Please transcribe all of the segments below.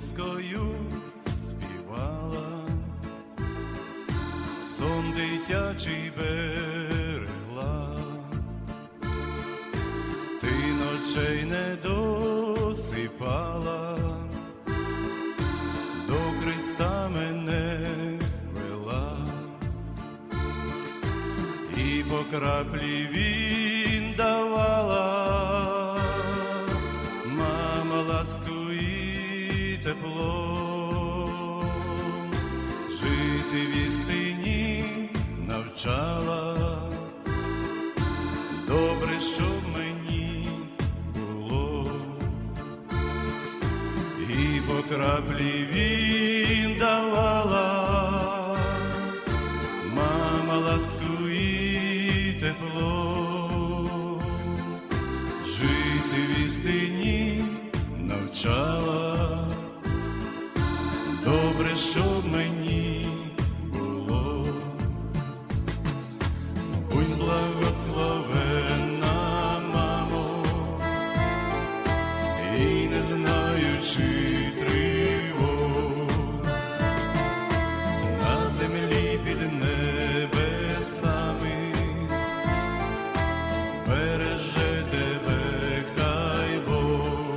колискою співала, сон дитячий берегла, ти ночей не досипала, до Христа мене вела, і по краплі він давала, тепло, жити в істині навчала, добре, щоб мені було, і по краплі він давала, мама ласку і тепло, жити в істині навчала, щоб мені було, будь благословена, мамо, і не знаючи тривог, на землі під небесами. Береже тебе хай Бог.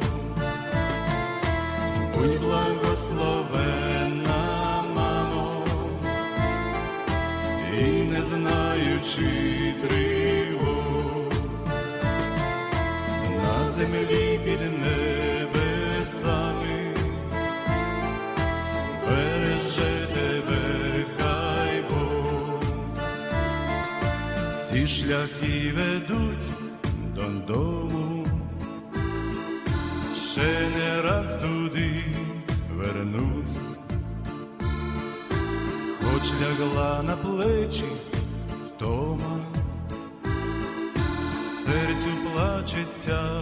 Будь благословена, і не знаючи тривог, на землі під небесами. Береже тебе хай Бог. Всі шляхи ведуть додому, ще не хоч лягла на плечі втома, серцю плачеться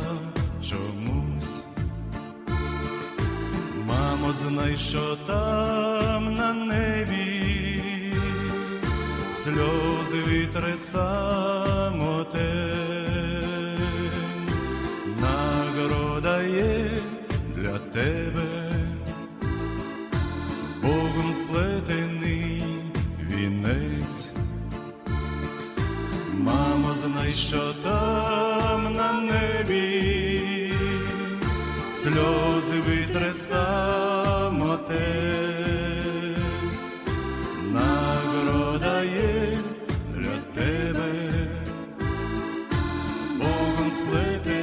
чомусь. Мамо, знай, що там на небі сльози вітре самотень, нагорода є для тебе, Богом сплетений знай, що там на небі, сльози витре самотець, нагорода є для тебе, Богом сплете.